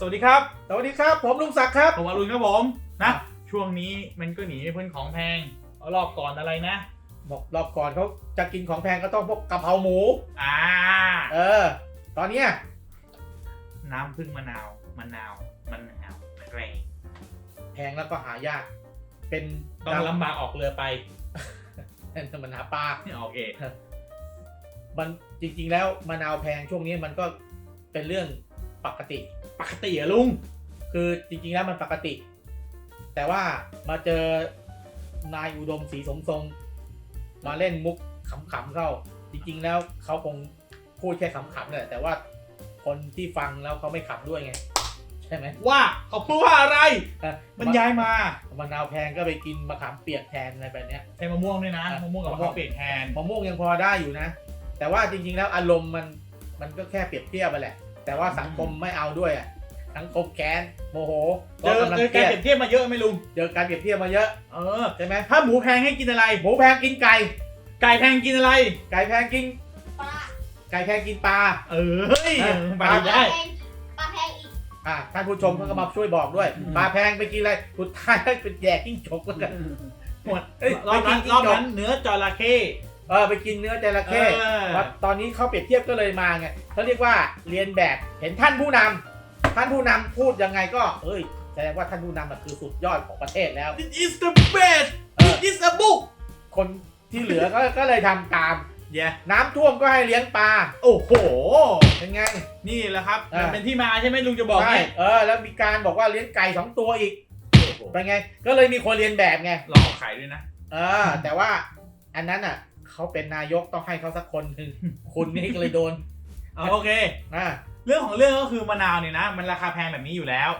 สวัสดีครับ สวัสดีครับ ผมลุงศักดิ์ครับ ผมอรุณครับผมครันะบช่วงนี้มันก็หนีไม่พ้นของแพงเอารอบก่อนอะไรนะ บอกรอบก่อนเขาจะกินของแพงก็ต้องพวกกะเพราหมู อ่า เออ ตอนเนี้ยน้ำพึ่งมะนาว มะนาวมะนาวแพงแพงแล้วก็หายาก เป็นต้องลำบากออกเรือไปเป็นมันหาปลาโอเคมันจริง ๆ แล้วมะนาวแพงช่วงนี้มันก็เป็นเรื่อง ปกติ ปกติอะลุง คือจริงๆแล้วมันปกติ แต่ว่ามาเจอนายอุดมศรีสมทรง มาเล่นมุกขำๆเข้า จริงๆแล้วเขาคงพูดแค่ขำๆแหละแต่ว่าคนที่ฟังแล้วเขาไม่ขำด้วยไง ใช่ไหมว่าเขาพูดว่าอะไรเอ่อบรรยายมามะนาวแพงก็ไปกินมะขามเปียกแทนอะไรแบบเนี้ย ใช้มะม่วงด้วยนะอะมะม่วงกับมะมะม่วขางมเปียกแทนมะม่วงยังพอได้อยู่นะ แต่ว่าจริงๆแล้วอารมณ์มันมันก็แค่เปรียบเทียบไปแหละ แต่ว่าสังคมไม่เอาด้วยอะสังคมแค้นโมโหเจอก็กำลังเจอเคการรียเปดรียบเทียบมาเยอะไหมลุงเจอการเปรียบเทียบมาเยอะเออใช่ไหมถ้าหมูแพงให้กินอะไร หมูแพงกินไก่ ไก่แพงกินอะไร ไก่แพงกิน ปลาไก่แพงกินปลา เออเฮ้ยเออไปปลาได้แพงปลาแพงอีกอะท่านผู้ชมเขาก็มาช่วยบอกด้วยอืม ปลาแพงไปกินอะไรสุดท้ายเป็นแย่กิ้งจกแล้วกันหมดเอ้ยรอบนั้นไปกินรอบจิ้งจกนั้นเนื้อจระเข้ เออไปกินเนื้อจระเข้เออว่าตอนนี้เขาเปรียบเทียบก็เลยมาไงเขาเรียกว่าเรียนแบบเห็นท่านผู้นำท่านผู้นำพูดยังไงก็เอ้ยแสดงว่าท่านผู้นำอะคือสุดยอดของประเทศแล้ว This is the best เออ This is a book คนที่เหลือก็ก็เลยทำตาม yeah น้ำท่วมก็ให้เลี้ยงปลาโอ้โห เป็นไง นี่แหละครับอ่ามั มันเป็นที่มาใช่ไหมลุงจะบอกใช่เนี่ยเออ แล้วมีการบอกว่าเลี้ยงไก่สองตัวอีกโอ้โหเป็นไง ก็เลยมีคนเรียนแบบไงลองเอาไข่ด้วยนะ เออแต่ว่าอันนั้นอะ เขาเป็นนายกต้องให้เขาสักคนหนึ่งคุณนี่ก็เลยโดนเอาโอเค นะเรื่องของเรื่องก็คือมะนาวเนี่ยนะ มันราคาแพงแบบนี้อยู่แล้ว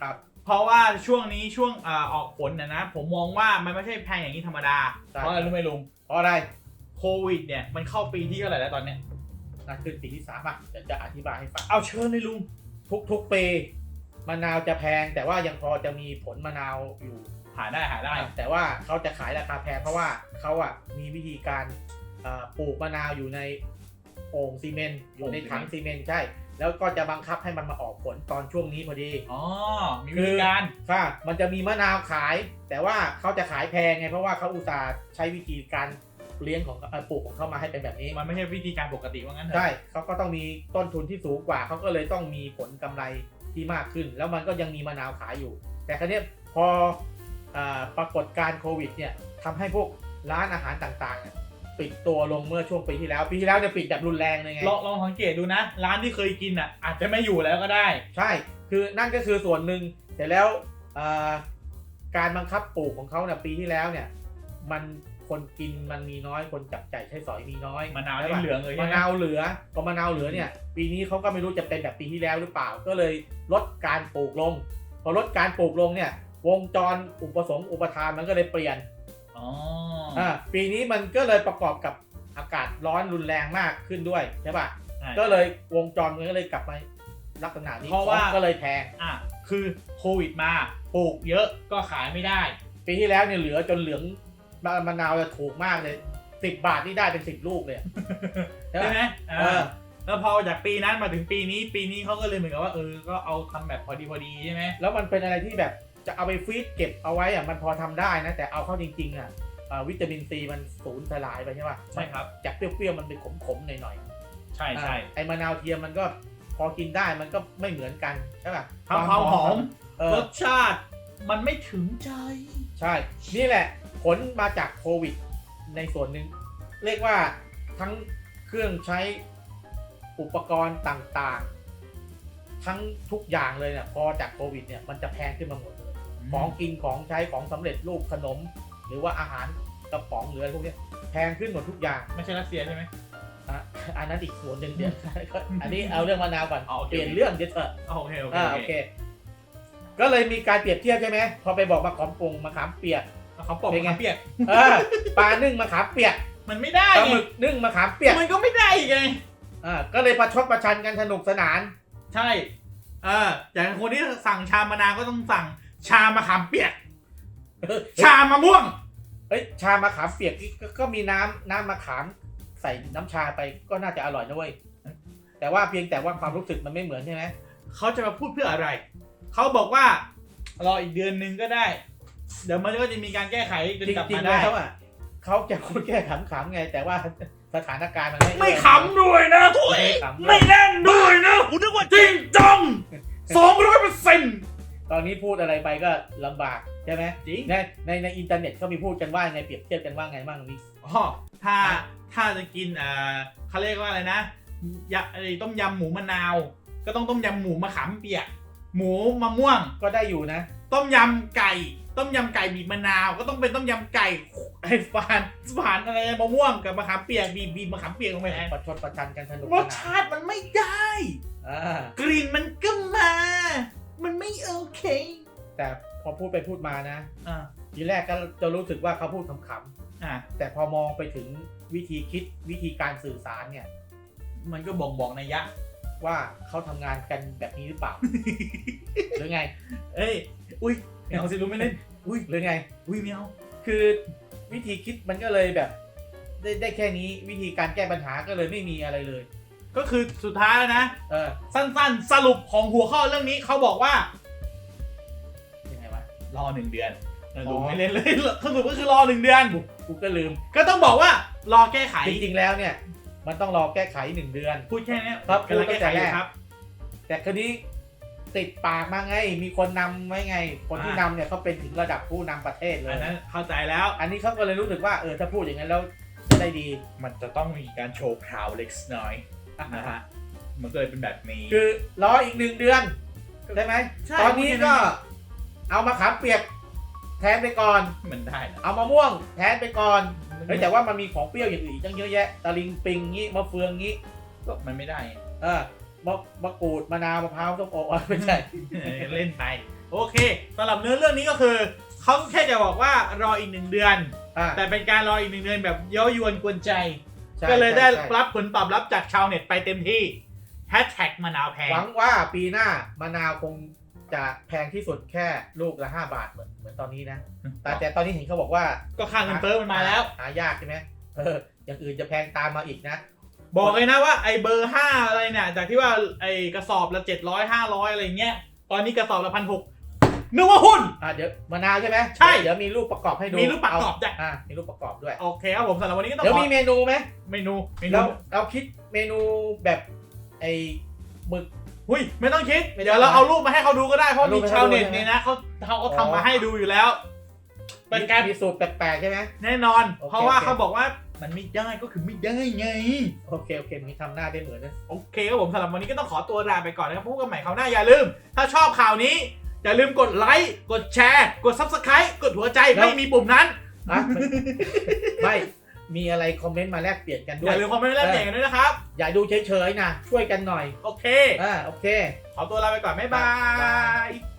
ครับ เพราะว่าช่วงนี้ช่วงเอ่อออกผลนะนะ ผมมองว่ามันไม่ใช่แพงอย่างนี้ธรรมดา ใช่ เพราะอะไรรู้ไหมลุงเพราะอะไรโควิดเนี่ยมันเข้าปีที่เท่าไหร่แล้วตอนเนี้ยนั่นคือปีที่สามอะเดี๋ยวจะอธิบายให้ฟัง เอาเชิญเลยลุงทุกทุกปี มะนาวจะแพงแต่ว่ายังพอจะมีผลมะนาวอยู่ หาได้หาได้ แต่ว่าเขาจะขายราคาแพงเพราะว่าเขาอะมีวิธีการเอ่อปลูกมะนาวอยู่ในโอ่งซีเมนต์อยู่ในถังซีเมนต์ใช่ แล้วก็จะบังคับให้มันมาออกผลตอนช่วงนี้พอดี อ๋อ มีวิธีการค่ะ มันจะมีมะนาวขาย แต่ว่าเขาจะขายแพงไงเพราะว่าเขาอุตส่าห์ใช้วิธีการเลี้ยงของเอ่อปลูกของเขามาให้เป็นแบบนี้ มันไม่ใช่วิธีการปกติว่างั้นเถอะ ใช่เขาก็ต้องมีต้นทุนที่สูงกว่าเขาก็เลยต้องมีผลกำไร ที่มากขึ้น แล้วมันก็ยังมีมะนาวขายอยู่ แต่ครั้นี้ยพออาปรากฏการณ์โควิดเนี่ยทำให้พวกร้านอาหารต่างๆเนี่ยปิดตัวลงเมื่อช่วงปีที่แล้ว ปีที่แล้วเนี่ยปิดแบบรุนแรงเลยไงลองลองสังเกตดูนะ ร้านที่เคยกินอะอาจจะไม่อยู่แล้วก็ได้ ใช่ คือนั่นก็คือส่วนหนึ่งแต่แล้วอ่าการบังคับปลูกของเขาเนี่ยปีที่แล้วเนี่ยมัน คนกินมันมีน้อยคนจับจ่ายใช้สอยมีน้อยมะนาวใช่นี่ปะเหลืองเลยใช่มะไหมนาวเหลือพอมะนาวเหลือเนี่ย ปีนี้เขาก็ไม่รู้จะเป็นแบบปีที่แล้วหรือเปล่า ก็เลยลดการปลูกลง พอลดการปลูกลงเนี่ยวงจรอุปสงค์อุปทานมันก็เลยเปลี่ยนอ๋ออ่าปีนี้มันก็เลยประกอบกับอากาศร้อนรุนแรงมากขึ้นด้วยใช่ปะใช่ก็เลยวงจรมันก็เลยกลับมาลักษณะนี้เพราะว่าของก็เลยแพงอะคือโควิดมาปลูกเยอะก็ขายไม่ได้ ปีที่แล้วเนี่ยเหลือจนเหลือง มะนาวจะถูกมากเลยสิบบาทนี่ได้เป็นสิบลูกเลยใช่ใช่ไหไหมมเออ่าอแล้วพอจากปีนั้นมาถึงปีนี้ ปีนี้เขาก็เลยเหมือนกับว่าเออ ก็เอาทำแบบพอดีพอดีใช่ไหมแล้วมันเป็นอะไรที่แบบจะเอาไปฟรีซเก็บเอาไว้อะมันพอทำได้นะ แต่เอาเข้าจริงๆอะอ่าวิตามินซีมันสูญสลายไปใช่ป่ะใช่ครับ จากเปรี้ยวๆมันเป็นขมๆหน่อยใช่ๆใช่อ่าไอ้มะนาวเทียมมันก็พอกินได้มันก็ไม่เหมือนกันใช่ป่ะความความหอมเอรอสชาติ มันไม่ถึงใจ ใช่ นี่แหละ ผลมาจากโควิด ในส่วนหนึ่ง เรียกว่าทั้งเครื่องใช้อุปกรณ์ต่างๆ ทั้งทุกอย่างเลยเนี่ยพอจากโควิดเนี่ยมันจะแพงขึ้นมาหมดเลยของกินของใช้ของสำเร็จรูปขนม หรือว่าอาหารกระป๋องหรืออะไรพวกเนี้ยแพงขึ้นหมดทุกอย่าง ไม่ใช่รัสเซียใช่ไหมอะอันนั้นอีกส่วนหนึ่งเดี๋ยวอันนี้เอาเรื่องมะนาวก่อนอ๋อโอเคเปลี่ยนเรื่องเดี๋ยวเถอะอ๋อโอเคโอเคอ่าโอโอเคเคก็เลยมีการเปรียบเทียบใช่ไหมพอไปบอกมะขามปรุงมะขามเปียก เขาปอกเป็นไงมะขามเปียกเออปลานึ่งมะขามเปียกมันไม่ได้ปลาหไงมึกนึ่งมะขามเปียกมันก็ไม่ได้ไงอ่าก็เลยประชดประชันกันสนุกสนาน ใช่เอออย่างคนที่สั่งชามะนาวก็ต้องสั่งชามะขามเปียกชามะม่วงเอ้ยชามะขามเปียกนี่ก็ก็มีน้ำน้ำมะขามใส่น้ำชาไปก็น่าจะอร่อยนะเว้ยแต่ว่าเพียงแต่ว่าความรู้สึกมันไม่เหมือนใช่ไหมเขาจะมาพูดเพื่ออะไร เขาบอกว่ารออีกเดือนหนึ่งก็ได้ เดี๋ยวมันก็จะมีการแก้ไขจนจกลับริงมาๆได้แล้วอะเขาจะพูดแค่ขำๆไง แต่ว่าสถานการณ์มันไม่ไม่ขำด้วยนะทุยไม่ขำด้วยไม่แน่นด้วยนะกูนึกว่าจริงจังสองร้อยเปอร์เซ็นต์ตอนนี้พูดอะไรไปก็ลำบากใช่ไหมจริงในในในอินเทอร์เน็ตเขามีพูดกันว่าไงเปรียบเทียบกันว่าไงบ้างนี่อ๋อถ้าถ้าจะกินอ่าเขาเรียกว่าอะไรนะยะไอ้ต้มยำหมูมะนาว ก็ต้องต้มยำหมูมะขามเปียกหมูมะม่วงก็ได้อยู่นะ ต้มยำไก่ ต้มยำไก่บีบมะนาว ก็ต้องเป็นต้มยำไก่ไอ้ฝานฝานอะไรมะม่วงกับมะขามเปียกบีบบีบมะขามเปียกลงไปประชดประชันกันสนุกรสสนานชาติมันไม่ได้ อ่า กลิ่นมันก็มา มันไม่โอเคแต่พอพูดไปพูดมานะ อ่าทีแรกก็จะรู้สึกว่าเขาพูดขำอ่าๆแต่พอมองไปถึงวิธีคิดวิธีการสื่อสารเนี่ย มันก็บ่งบอกนัยยะ ว่าเขาทำงานกันแบบนี้หรือเปล่า หรือไง เอ้ย อุ้ยไม่เอาสิรู้ไม่เล่น อุ้ยหรือไง อุ้ยไม่เอาคือวิธีคิดมันก็เลยแบบ ได้ได้แค่นี้วิธีการแก้ปัญหาก็เลยไม่มีอะไรเลย ก็คือสุดท้ายแล้วนะ เออ สั้นๆ สรุปของหัวข้อเรื่องนี้เขาบอกว่ายังไงวะรอหนึ่งเดือนเอออ๋อลุงไม่เล่นเลยสรุปก็คือรอหนึ่งเดือนกูกูก็ลืม ก็ต้องบอกว่ารอแก้ไขจริงๆแล้วเนี่ย มันต้องรอแก้ไขหนึ่งเดือน พูดแค่นี้ครับกำลังแก้ไขพูดตั้งแต่อแรกยู่ครับ แต่คราวนี้ติดปากมาไง มีคนนำไว้ไง คนที่นำเนี่ยเขาเป็นถึงระดับผู้นำประเทศเลอัยนนั้นเข้าใจแล้ว อันนี้เขาก็เลยรู้สึกว่าเออถ้าพูดอย่างนั้นแล้วจะได้ดีมันจะต้องมีการโชว์พราวเล็กน้อยนะฮะมันก็เลยเป็นแบบนี้ คือรออีกหนึ่งเดือนใช่ไหมใช่ ตอนนี้ก็เอามาขามเปียกแทนไปก่อน มันได้นะ เอามะม่วงแทนไปก่อน เฮ้ยแต่ว่ามันมีของเปรี้ยวอย่างอื่นอีกตั้งเยอะแยะตะลิงปิงงี้มะเฟืองงี้ก็มันไม่ได้ไงเออมะมะกรูดมะนาวมะพร้าวส้มโออ๋อไม่ใช่เออเล่นไป โอเคสำหรับเนื้อเรื่องนี้ก็คือเขาแค่จะบอกว่ารออีกหนึ่งเดือน อ่าแต่เป็นการรออีกหนึ่งเดือนแบบเย้ายวนกวนใจ ใช่ก็เลยได้ใช่ใช่รับผลตอบรับจากชาวเน็ตไปเต็มที่แฮชแท็กมะนาวแพงหวังว่าปีหน้ามะนาวคง จะแพงที่สุดแค่ลูกละห้าบาทเหมือนเหมือนตอนนี้นะ แต่แต่ตอนนี้เห็นเขาบอกว่าก็ค่าเงินเฟ้อมันมาแล้ว หายากใช่ไหมเอออย่างอื่นจะแพงตามมาอีกนะ บอกเลยนะว่าไอเบอร์ห้าอะไรเนี่ย จากที่ว่าไอกระสอบละเจ็ดร้อยห้าร้อยอะไรเงี้ย ตอนนี้กระสอบละพันหกนึกว่าหุ้น อ่าเดี๋ยวมะนาวใช่ไหมใช่ เดี๋ยวมีรูปประกอบให้ดู มีรูปประกอบจ้ะอ่ามีรูปประกอบด้วย โอเคครับผมสำหรับวันนี้ก็ต้องเดี๋ยวขอมีเมนูไหมเมนู เมนูเราเราคิดเมนูแบบไอ้หมึก หุ้ยไม่ต้องคิด ไม่ต้อง เดี๋ยวเราเอารูปมาให้เขาดูก็ได้ เพราะเอารูมีปให้ชาวเขาดูเน็ตใช่ไหมเนี่ยนะเขาเขาก็อ๋อทำมาให้ดูอยู่แล้ว เป็นการมีสูตรแปลกๆใช่ไหม แน่นอน โอเค เพราะว่าโอเคเขาบอกว่ามันไม่ได้ก็คือไม่ได้ไง โอเคโอเคมีทำหน้าได้เหมือนนะ โอเคครับผมสำหรับวันนี้ก็ต้องขอตัวลาไปก่อนนะครับพบกันใหม่คราวหน้าอย่าลืม ถ้าชอบข่าวนี้ อย่าลืมกดไลค์กดแชร์ กด subscribe กดหัวใจไม่มีปุ่มนั้นอะไม่ มีอะไรคอมเมนต์มาแลกเปลี่ยนกันอด้วยย่าลืมคอมเมนต์แลกเปลี่ยนกันด้วยนะครับ อย่าดูเฉยๆนะช่วยกันหน่อยโอเค อ่าโอเค ขอตัวลาไปก่อน บ๊ายบาบ๊ายบาย ย